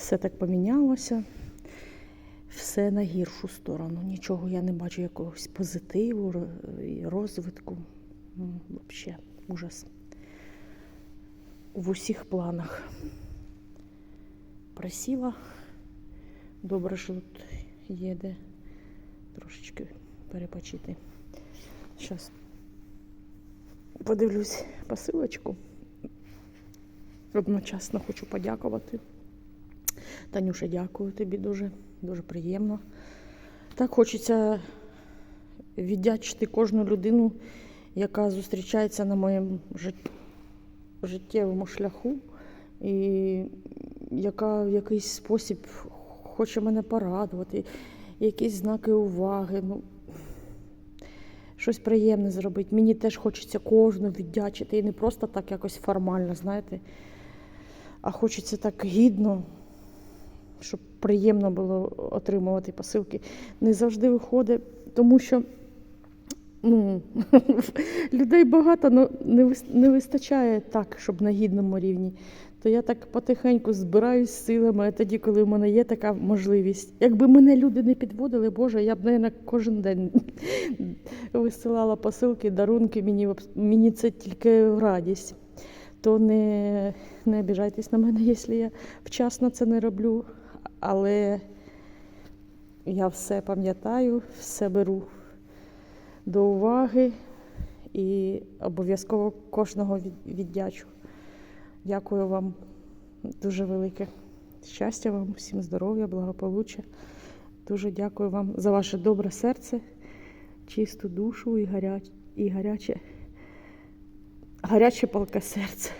Все так помінялося. Все на гіршу сторону. Нічого я не бачу якогось позитиву, розвитку. Взагалі, ужас. В усіх планах. Просіла. Добре, що тут є де трошечки перепочити. Зараз подивлюсь посилочку. Одночасно хочу подякувати. Танюша, дякую тобі дуже, дуже приємно. Так хочеться віддячити кожну людину, яка зустрічається на моєму жит- життєвому шляху, і яка в якийсь спосіб хоче мене порадувати, якісь знаки уваги. Ну, щось приємне зробити. Мені теж хочеться кожну віддячити. І не просто так якось формально, знаєте, а хочеться так гідно, щоб приємно було отримувати посилки. Не завжди виходить, тому що ну, людей багато, але не, не вистачає так, щоб на гідному рівні. То я так потихеньку збираюсь силами, а тоді, коли в мене є така можливість. Якби мене люди не підводили, Боже, я б, мабуть, кожен день висилала посилки, дарунки, мені, мені це тільки в радість. То не, не обіжайтесь на мене, якщо я вчасно це не роблю. Але я все пам'ятаю, все беру до уваги і обов'язково кожного від- віддячу. Дякую вам дуже велике. Щастя вам, всім здоров'я, благополуччя. Дуже дякую вам за ваше добре серце, чисту душу і, гаря... і гаряче, гаряче палке серце.